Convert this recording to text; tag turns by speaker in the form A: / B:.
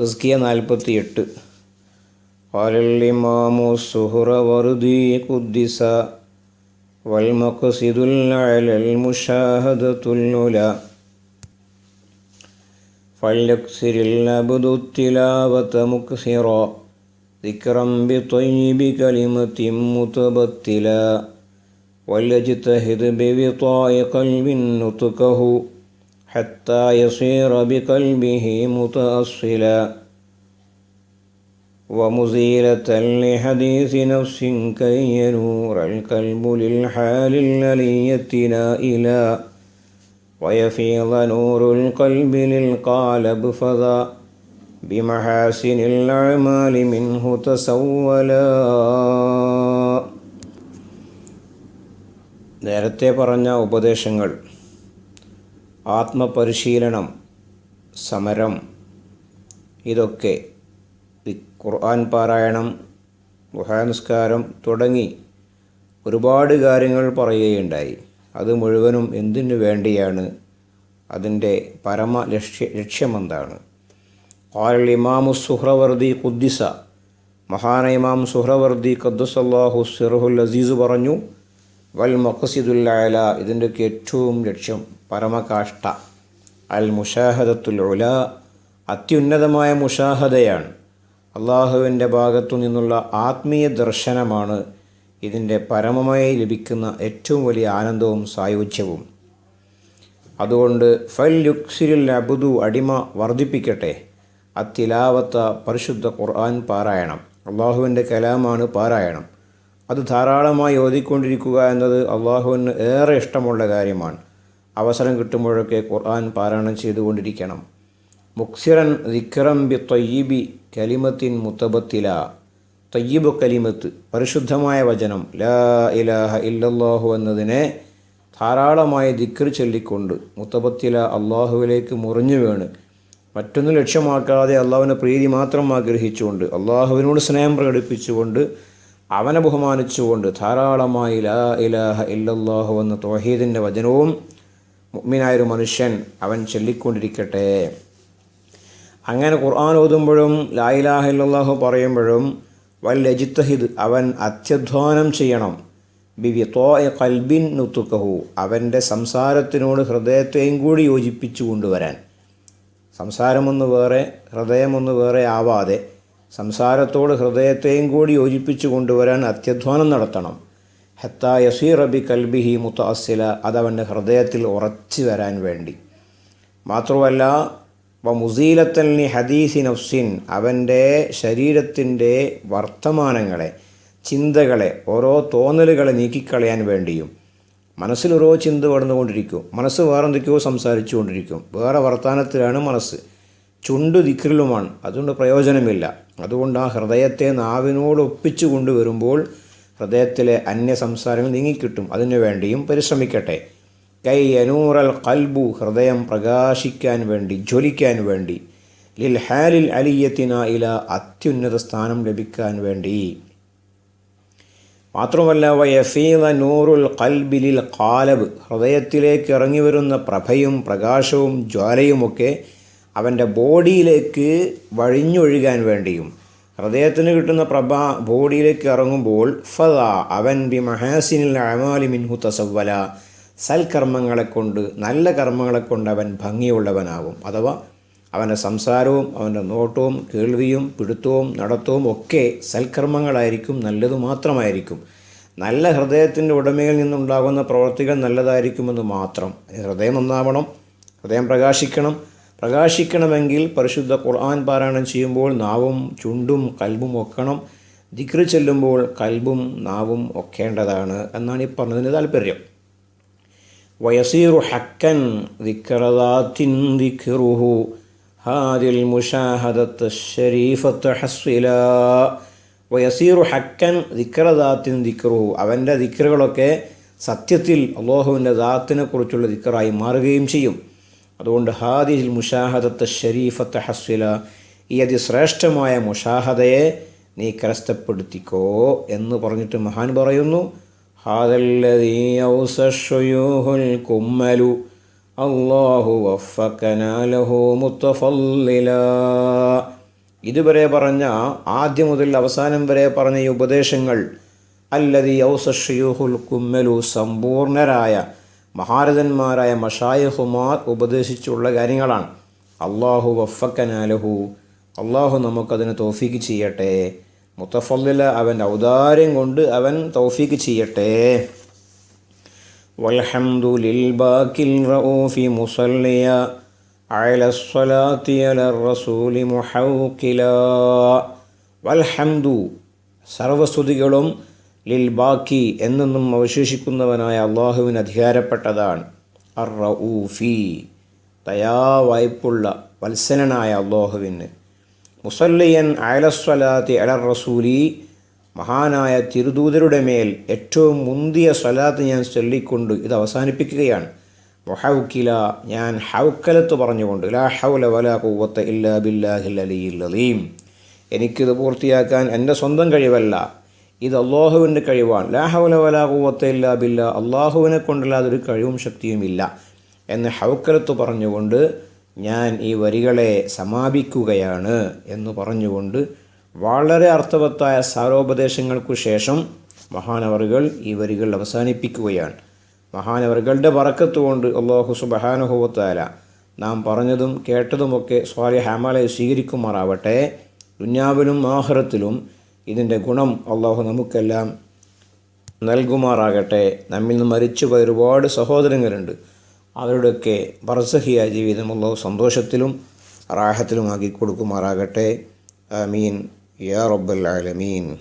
A: തസ്കിയ നാൽപ്പത്തി എട്ട് قال الإمام السهروردي قدس والمقصد الأعلى المشاهدة العلا فليكسر العبد التلاوة مكسرا ذكرا بطيب كلمة متبتلا وليجتهد بوطاء قلب نطقه حتى يصير بقلبه متأصلا ومزيلة لحديث نفس كي ينور القلب للحال الألية نائلا ويفيض نور القلب للقالب فذا بمحاسن الأعمال منه تسولا നേരത്തെ പറഞ്ഞ ഉപദേശങ്ങൾ ആത്മപരിശീലനം സമരം ഇതൊക്കെ ഖുർആൻ പാരായണം ഗുഹാനസ്കാരം തുടങ്ങി ഒരുപാട് കാര്യങ്ങൾ പറയുകയുണ്ടായി. അത് മുഴുവനും എന്തിനു വേണ്ടിയാണ്? അതിന്റെ പരമ ലക്ഷ്യ ലക്ഷ്യമെന്താണ്? ഖാൽ ഇമാമു സുഹ്രവർദി ഖുദ്ദിസ. മഹാന ഇമാം സുഹ്രവർദി ഖദ്ദുസല്ലാഹു സിറഹുൽ അസീസ് പറഞ്ഞു വൽ മൊക്കസിദുല്ലായ ഇതിന്റെയൊക്കെ ഏറ്റവും ലക്ഷ്യം പരമകാഷ്ട അൽ മുഷാഹദത്തുൽ ഉല അത്യുന്നതമായ മുഷാഹദയാണ്. അള്ളാഹുവിന്റെ ഭാഗത്തു നിന്നുള്ള ആത്മീയ ദർശനമാണ് ഇതിന്റെ പരമമായി ലഭിക്കുന്ന ഏറ്റവും വലിയ ആനന്ദവും സായുജ്യവും. അതുകൊണ്ട് ഫൽ യുക്സിരിൽ അബുദു അടിമ വർദ്ധിപ്പിക്കട്ടെ. അത്തിലാവത്ത പരിശുദ്ധ ഖുർആൻ പാരായണം. അള്ളാഹുവിന്റെ കലാമാണ് പാരായണം. അത് ധാരാളമായി ഓതിക്കൊണ്ടിരിക്കുക എന്നത് അള്ളാഹുവിന് ഏറെ ഇഷ്ടമുള്ള കാര്യമാണ്. അവസരം കിട്ടുമ്പോഴൊക്കെ ഖുർആൻ പാരായണം ചെയ്തുകൊണ്ടിരിക്കണം. മുക്സിറൻ ദിക്റം ബി തൊയ്യിബി കലിമത്തിൻ മുത്തബത്തില. തയ്യിബ് കലിമത്ത് പരിശുദ്ധമായ വചനം ലാ ഇലാഹ ഇല്ലല്ലാഹു എന്നതിനെ ധാരാളമായി ദിക്ർ ചൊല്ലിക്കൊണ്ട് മുത്തബത്തില അള്ളാഹുവിലേക്ക് മുറിഞ്ഞു വീണ്. മറ്റൊന്നും ലക്ഷ്യമാക്കാതെ അള്ളാഹുവിനെ പ്രീതി മാത്രം ആഗ്രഹിച്ചുകൊണ്ട് അള്ളാഹുവിനോട് സ്നേഹം പ്രകടിപ്പിച്ചുകൊണ്ട് അവനെ ബഹുമാനിച്ചുകൊണ്ട് ധാരാളമായി ലാ ഇലാഹ ഇല്ലല്ലാഹു എന്ന തോഹീദിന്റെ വചനവും മുഗ്മിനായൊരു മനുഷ്യൻ അവൻ ചൊല്ലിക്കൊണ്ടിരിക്കട്ടെ. അങ്ങനെ ഖുർആൻ ഓതുമ്പോഴും ലാ ഇലാഹ ഇല്ലല്ലാഹു പറയുമ്പോഴും വൽ അജിത്തഹിദ് അവൻ അത്യധ്വാനം ചെയ്യണം. ബിവി തോ കൽബിൻ നുത്തുക്കഹു. അവന്റെ സംസാരത്തിനോട് ഹൃദയത്തെയും കൂടി യോജിപ്പിച്ചു കൊണ്ടുവരാൻ സംസാരമൊന്ന് വേറെ ഹൃദയമൊന്ന് വേറെ ആവാതെ സംസാരത്തോട് ഹൃദയത്തെയും കൂടി യോജിപ്പിച്ചു കൊണ്ടുവരാൻ അത്യധ്വാനം നടത്തണം. ഹത്ത യസീർ റബി കൽബിഹി മുത്ത അസില അതവന്റെ ഹൃദയത്തിൽ ഉറച്ചു വരാൻ വേണ്ടി. മാത്രമല്ല വ മുസീലത്തൽനി ഹദീസി നഫ്സിൻ അവന്റെ ശരീരത്തിന്റെ വർത്തമാനങ്ങളെ ചിന്തകളെ ഓരോ തോന്നലുകളെ നീക്കിക്കളയാൻ വേണ്ടിയും. മനസ്സിൽ ഓരോ ചിന്ത വളർന്നുകൊണ്ടിരിക്കും മനസ്സ് വേറെന്തൊക്കെയോ സംസാരിച്ചുകൊണ്ടിരിക്കും. സംസാരിച്ചു കൊണ്ടിരിക്കും വേറെ വർത്തമാനത്തിലാണ് മനസ്സ്. ചുണ്ട് ദിക്റിലുമാണ്. അതുകൊണ്ട് പ്രയോജനമില്ല. അതുകൊണ്ട് ആ ഹൃദയത്തെ നാവിനോട് ഒപ്പിച്ചു കൊണ്ടുവരുമ്പോൾ ഹൃദയത്തിലെ അന്യ സംസാരങ്ങൾ നീങ്ങിക്കിട്ടും. അതിനു വേണ്ടിയും പരിശ്രമിക്കട്ടെ. കൈ അനൂറൽ കൽബു ഹൃദയം പ്രകാശിക്കാൻ വേണ്ടി ജ്വലിക്കാൻ വേണ്ടി. ലിൽ ഹാലിൽ അലിയത്തിന ഇല അത്യുന്നത സ്ഥാനം ലഭിക്കാൻ വേണ്ടി. മാത്രമല്ല വയഫീല നൂറുൽ കൽബിലിൽ കാലബ് ഹൃദയത്തിലേക്ക് ഇറങ്ങി വരുന്ന പ്രഭയും പ്രകാശവും ജ്വാലയുമൊക്കെ അവന്റെ ബോഡിയിലേക്ക് വഴിഞ്ഞൊഴുകാൻ വേണ്ടിയും ഹൃദയത്തിന് കിട്ടുന്ന പ്രഭ ബോഡിയിലേക്ക് ഇറങ്ങുമ്പോൾ ഫത അവൻ ബി മഹാസിനിൽ അമാലി മിൻഹു തസവല സൽക്കർമ്മങ്ങളെ കൊണ്ട് നല്ല കർമ്മങ്ങളെ കൊണ്ട് അവൻ ഭംഗിയുള്ളവനാകും. അഥവാ അവന്റെ സംസാരവും അവന്റെ നോട്ടവും കേൾവിയും പിടുത്തവും നടത്തവും ഒക്കെ സൽക്കർമ്മങ്ങളായിരിക്കും നല്ലതു മാത്രമായിരിക്കും. നല്ല ഹൃദയത്തിന്റെ ഉടമയിൽ നിന്നുണ്ടാകുന്ന പ്രവർത്തികൾ നല്ലതായിരിക്കുമെന്ന് മാത്രം. ഹൃദയം നന്നാവണം ഹൃദയം പ്രകാശിക്കണം പ്രകാശിക്കണമെങ്കിൽ പരിശുദ്ധ ഖുർആൻ പാരായണം ചെയ്യുമ്പോൾ നാവും ചുണ്ടും കൽബും ഒക്കണം. ദിക്രി ചെല്ലുമ്പോൾ കൽബും നാവും ഒക്കേണ്ടതാണ് എന്നാണ് ഈ പറഞ്ഞതിന് താല്പര്യം. വയസീറു ഹക്കൻ ദിക്റദാത്തിൻ ദിക്റുഹു. ഹാദിൽ മുഷാഹദത്ത് ഷരീഫത്ത് ഹസ്വില. വയസീറു ഹക്കൻ ദിക്റദാത്തിൻ ദിക്റുഹു. അവന്റെ ദിക്റുകളൊക്കെ സത്യത്തിൽ അള്ളാഹുവിന്റെ ദാത്തിനെ കുറിച്ചുള്ള ദിക്റായി മാറുകയും ചെയ്യും. അതുകൊണ്ട് ഹാദിൽ മുഷാഹദത്ത് ഷരീഫത്ത് ഹസ്വില ഈ അതിശ്രേഷ്ഠമായ മുഷാഹദയെ നീ കരസ്ഥപ്പെടുത്തിക്കോ എന്ന് പറഞ്ഞിട്ട് മഹാൻ പറയുന്നു. കുമ്മലു അള്ളാഹു ഇതുവരെ പറഞ്ഞ ആദ്യം മുതൽ അവസാനം വരെ പറഞ്ഞ ഈ ഉപദേശങ്ങൾ അല്ലതി ഔസഷയൂഹുൽ കുമ്മലു സമ്പൂർണരായ മഹാരഥന്മാരായ മഷായഹുമാർ ഉപദേശിച്ചുള്ള കാര്യങ്ങളാണ് അള്ളാഹു വഫക്കനാലഹു അള്ളാഹു നമുക്കതിന് തോഫീക്ക് ചെയ്യട്ടെ മുത്തഫല്ലില അവൻ ഔദാര്യം കൊണ്ട് അവൻ തൗഫീക്ക് ചെയ്യട്ടെ والحمد للباقي الرؤوف مصليا على الصلاة على الرسول محوكلا والحمد സർവസ്തുതികളും ലിൽ ബാക്കി എന്നെന്നും അവശേഷിക്കുന്നവനായ അള്ളാഹുവിന് അധികാരപ്പെട്ടതാണ്. അർ റഊഫി തയാവായ്പുള്ള വത്സലനായ അള്ളാഹുവിന്. മുസല്ലിയൻ അയലസ്വലാത്തി അലർ റസൂലി മഹാനായ തിരുദൂതരുടെ മേൽ ഏറ്റവും മുന്തിയ സ്വലാത്ത് ഞാൻ ചൊല്ലിക്കൊണ്ട് ഇത് അവസാനിപ്പിക്കുകയാണ്. വഹൗക്കില ഞാൻ ഹൗക്കലത്ത് പറഞ്ഞുകൊണ്ട് ലാ ഹൗല വല കൂവത്ത് ഇല്ലാ ബില്ലാഹിൽ അലീം. എനിക്കിത് പൂർത്തിയാക്കാൻ എന്റെ സ്വന്തം കഴിവല്ല. ഇത് അള്ളാഹുവിന്റെ കഴിവാണ്. ഇല്ലാ ബില്ല. അള്ളാഹുവിനെ കൊണ്ടല്ലാതെ ഒരു കഴിവും ശക്തിയുമില്ല എന്ന് ഹൗക്കലത്ത് പറഞ്ഞുകൊണ്ട് ഞാൻ ഈ വരികളെ സമാപിക്കുകയാണ് എന്ന് പറഞ്ഞുകൊണ്ട് വളരെ അർത്ഥവത്തായ സാരോപദേശങ്ങൾക്കു ശേഷം മഹാനവറുകൾ ഈ വരികൾ അവസാനിപ്പിക്കുകയാണ്. മഹാനവറുകളുടെ പറക്കത്ത് കൊണ്ട് അള്ളാഹു സുബഹാനുഭവത്താല നാം പറഞ്ഞതും കേട്ടതുമൊക്കെ സ്വാലി ഹാമാലയെ സ്വീകരിക്കുമാറാവട്ടെ. ദുന്യാവിലും ആഹ്റത്തിലും ഇതിന്റെ ഗുണം അള്ളാഹു നമുക്കെല്ലാം നൽകുമാറാകട്ടെ. നമ്മിൽ നിന്ന് മരിച്ചുപോയ ഒരുപാട് സഹോദരങ്ങളുണ്ട്. അവരുടെയൊക്കെ ബർസഹിയ ജീവിതം അള്ളാഹു സന്തോഷത്തിലും റാഹത്തിലുമാക്കി കൊടുക്കുമാറാകട്ടെ. ആമീൻ. യാ റബ്ബൽ ആലമീൻ.